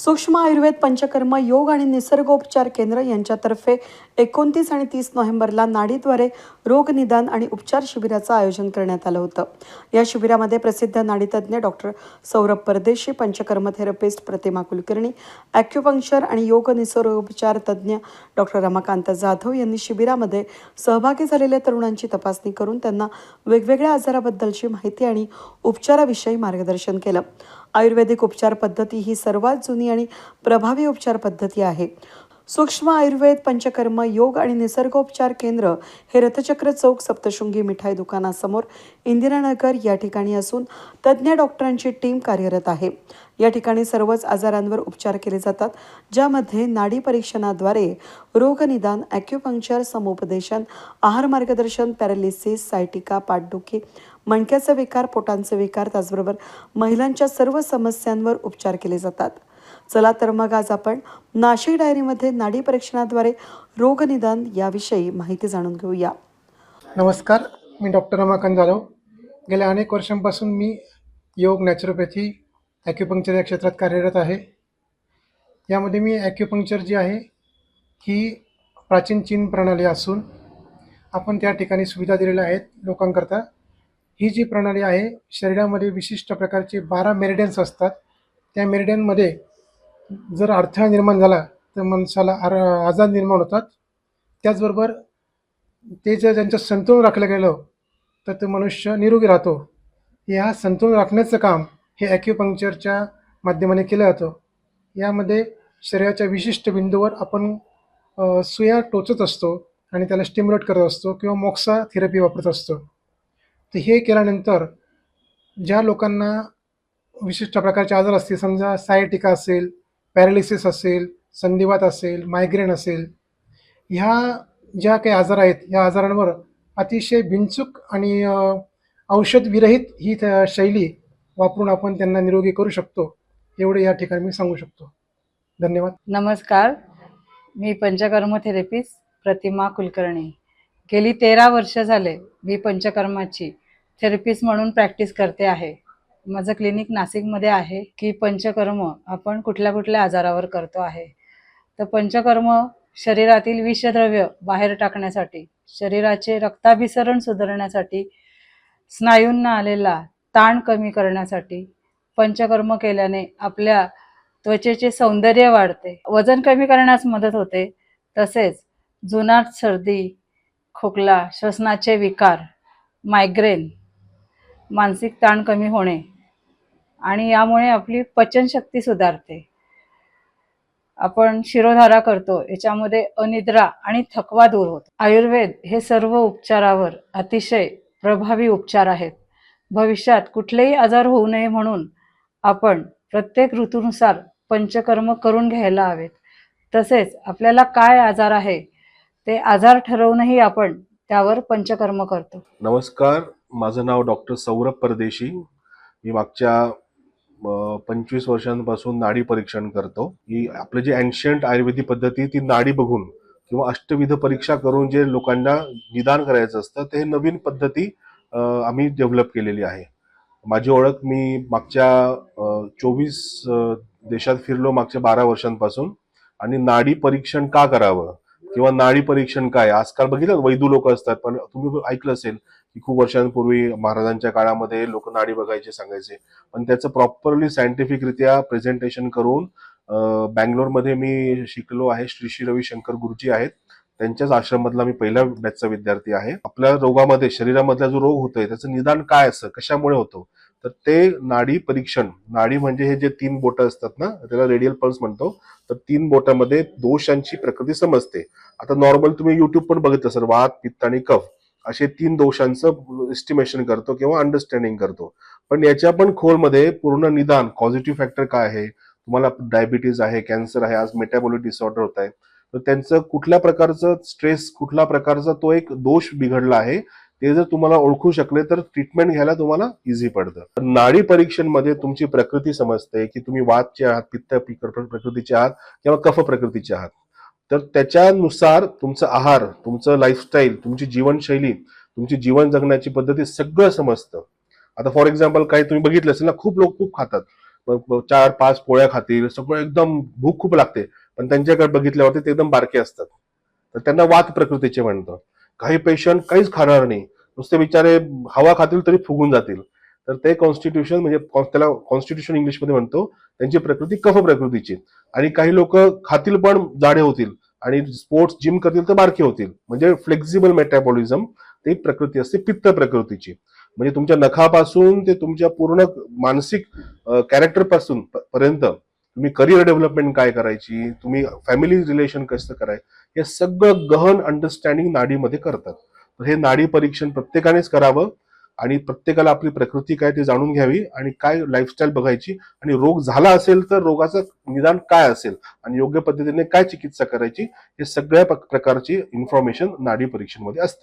सूक्ष्म आयुर्वेद पंचकर्म योग आणि निसर्गोपचार केंद्र यांच्यातर्फे एकोणतीस आणि तीस नोव्हेंबरला नाडीद्वारे रोगनिदान आणि उपचार शिबिराचं आयोजन करण्यात आलं होतं. या शिबिरामध्ये प्रसिद्ध नाडीतज्ञ doctor Saurabh Pardeshi panchakarma therapist Pratima Kulkarni acupuncture आणि योग निसर्गोपचार तज्ज्ञ डॉक्टर रमाकांत जाधव यांनी शिबिरामध्ये सहभागी झालेल्या तरुणांची तपासणी करून त्यांना वेगवेगळ्या आजाराबद्दलची माहिती आणि उपचाराविषयी मार्गदर्शन केलं. आयुर्वेदिक उपचार पद्धती ही सर्वात जुनी आणि प्रभावी उपचार पद्धती आहे. सूक्ष्म आयुर्वेद पंचकर्म योग आणि निसर्गोपचार केंद्र हे रथचक्र चौक सप्तशृंगी मिठाई दुकानासमोर इंदिरानगर या ठिकाणी असून तज्ज्ञ डॉक्टरांची टीम कार्यरत आहे. या ठिकाणी सर्वच आजारांवर उपचार केले जातात ज्यामध्ये नाडी परीक्षणाद्वारे रोगनिदान ॲक्युपंक्चर समुपदेशन आहार मार्गदर्शन पॅरालिसिस सायटिका पाठदुखी मणक्याचा विकार पोटांचे विकार त्याचबरोबर महिलांच्या सर्व समस्यांवर उपचार केले जातात. चला तर मग आज आपण नाशिक डायरीमध्ये नाडी परीक्षणाद्वारे रोगनिदान याविषयी माहिती जाणून घेऊया. नमस्कार मी डॉक्टर रमाकांत जाधव गेल्या अनेक वर्षांपासून मी योग नॅचरोपॅथी ॲक्युपंक्चर या क्षेत्रात कार्यरत आहे. यामध्ये मी ॲक्युपंक्चर जी आहे ही प्राचीन चीन प्रणाली असून आपण त्या ठिकाणी सुविधा दिलेल्या आहेत लोकांकरता. ही जी प्रणाली आहे शरीरामध्ये विशिष्ट प्रकारचे बारा मेरिडियन्स असतात. त्या मेरिडियनमध्ये जर अडथळा निर्माण झाला तर माणसाला आर आजार निर्माण होतात. त्याचबरोबर ते जर त्यांचं संतुलन राखलं गेलं तर ते मनुष्य निरोगी राहतो. या संतुलन राखण्याचं काम हे ॲक्युपंक्चरच्या माध्यमाने केलं जातं. यामध्ये शरीराच्या विशिष्ट बिंदूवर आपण सुया टोचत असतो आणि त्याला स्टिम्युलेट करत असतो किंवा मोक्सा थेरपी वापरत असतो. तर हे केल्यानंतर ज्या लोकांना विशिष्ट प्रकारचे आजार असतील समजा सायटिका असेल पॅरालिसिस असेल संधिवात असेल मायग्रेन असेल ह्या ज्या काही आजार आहेत या आजारांवर अतिशय बिनचूक आणि औषधविरहित ही शैली वापरून आपण त्यांना निरोगी करू शकतो. एवढे या ठिकाणी मी सांगू शकतो. धन्यवाद. नमस्कार. मी पंचकर्म थेरपिस्ट प्रतिमा कुलकर्णी. गेली तेरा वर्ष झाले मी पंचकर्माची थेरपिस्ट म्हणून प्रॅक्टिस करते आहे. माझं क्लिनिक नाशिकमध्ये आहे की पंचकर्म आपण कुठल्या कुठल्या आजारावर करतो आहे. तर पंचकर्म शरीरातील विषद्रव्य बाहेर टाकण्यासाठी शरीराचे रक्ताभिसरण सुधारण्यासाठी स्नायूंना आलेला ताण कमी करण्यासाठी पंचकर्म केल्याने आपल्या त्वचेचे सौंदर्य वाढते. वजन कमी करण्यास मदत होते. तसेच जुनाट सर्दी खोकला श्वसनाचे विकार मायग्रेन मानसिक ताण कमी होणे आणि यामुळे आपली पचनशक्ती सुधारते. आपण शिरोधारा करतो याच्यामध्ये अनिद्रा आणि थकवा दूर होतो. आयुर्वेद हे सर्व उपचारावर अतिशय प्रभावी उपचार आहेत. भविष्यात कुठलेही आजार होऊ नये म्हणून आपण प्रत्येक ऋतूनुसार पंचकर्म करून घ्यायला हवेत. तसेच आपल्याला काय आजार आहे ते आजार ठरवूनही आपण त्यावर पंचकर्म करतो. नमस्कार माझं नाव डॉक्टर सौरभ परदेशी. मी मागच्या पंचवीस वर्षांपासून नाडी परीक्षण करतो. ही आपलं जे अँशियंट आयुर्वेदिक पद्धती ती नाडी बघून किंवा अष्टविध परीक्षा करून जे लोकांना निदान करायचं असतं ते नवीन पद्धती आम्ही डेव्हलप केलेली आहे. माझी ओळख मी मागच्या चोवीस देशात फिरलो मागच्या बारा वर्षांपासून. आणि नाडी परीक्षण का करावं? किंवा नाडी परीक्षण काय? आजकाल बघितलं वैदू लोक असतात पण तुम्ही ऐकलं असेल की खूप वर्षांपूर्वी महाराजांच्या काळामध्ये लोक नाडी बघायचे सांगायचे. पण त्याचं प्रॉपरली सायंटिफिकरित्या प्रेझेंटेशन करून बँगलोरमध्ये मी शिकलो आहे. श्री श्री रविशंकर गुरुजी आहेत. त्यांच्याच आश्रमातला मी पहिल्या बॅचचा विद्यार्थी आहे. आपल्या रोगामध्ये शरीरामधला जो रोग होतोय त्याचं निदान काय असतं कशामुळे होतो? तर ते नाडी परीक्षण नाडी म्हणजे हे जे तीन बोटं असतात ना त्याला रेडियल पल्स म्हणतो. तर तीन बोटामध्ये दोषांची प्रकृती समजते. आता नॉर्मल तुम्ही युट्यूब पण बघितलं सर वात पित्त आणि कफ. असे तीन दोषांचं एस्टिमेशन करतो किंवा अंडरस्टँडिंग करतो. पण याच्या पण खोलमध्ये पूर्ण निदान पॉझिटिव्ह फॅक्टर काय आहे? तुम्हाला डायबिटीज आहे कॅन्सर आहे आज मेटाबॉलिक डिसऑर्डर होत आहे. तर त्यांचं कुठल्या प्रकारचं स्ट्रेस कुठल्या प्रकारचा तो एक दोष बिघडला आहे ते जर तुम्हाला ओळखू शकले तर ट्रीटमेंट घ्यायला तुम्हाला इझी पडतं. नाडी परीक्षणमध्ये तुमची प्रकृती समजते की तुम्ही वातचे आहात पित्त प्रकृतीचे आहात किंवा कफ प्रकृतीचे आहात. तर त्याच्यानुसार तुमचा आहार तुमचं लाईफस्टाईल तुमची जीवनशैली तुमची जीवन जगण्याची पद्धती सगळं समजतं आता फॉर एक्झाम्पल काही तुम्ही बघितलं असेल ना खूप लोक खूप खातात. चार पाच पोळ्या खातील सगळं एकदम भूक खूप लागते. पण त्यांच्याकडे बघितल्यावरती ते एकदम बारके असतात. तर त्यांना वात प्रकृतीचे म्हणतं काही पेशंट काहीच खाणार नाही. नुसते बिचारे हवा खातील तरी फुगून जातील. तर ते कॉन्स्टिट्यूशन म्हणजे त्याला कॉन्स्टिट्यूशन इंग्लिशमध्ये म्हणतो त्यांची प्रकृती कफ प्रकृतीची. आणि काही लोक खातील पण जाडे होतील. आणि स्पोर्ट्स जिम करतील तर बारके होतील. म्हणजे फ्लेक्झिबल मेटाबॉलिझम ती प्रकृती असते पित्त प्रकृतीची. म्हणजे तुमच्या नखापासून ते तुमच्या पूर्ण मानसिक कॅरेक्टरपासून पर्यंत तुम्ही करिअर डेव्हलपमेंट काय करायची तुम्ही फॅमिली रिलेशन कसं कराय हे सगळं गहन अंडरस्टँडिंग नाडीमध्ये करतात. तर हे नाडी परीक्षण प्रत्येकानेच करावं. आणि प्रत्येकाला आपली प्रकृती काय ते जाणून घ्यावी आणि काय लाईफस्टाईल बघायची आणि रोग झाला असेल तर रोगाचं निदान काय असेल आणि योग्य पद्धतीने काय चिकित्सा करायची हे सगळ्या प्रकारची इन्फॉर्मेशन नाडी परीक्षेमध्ये असते.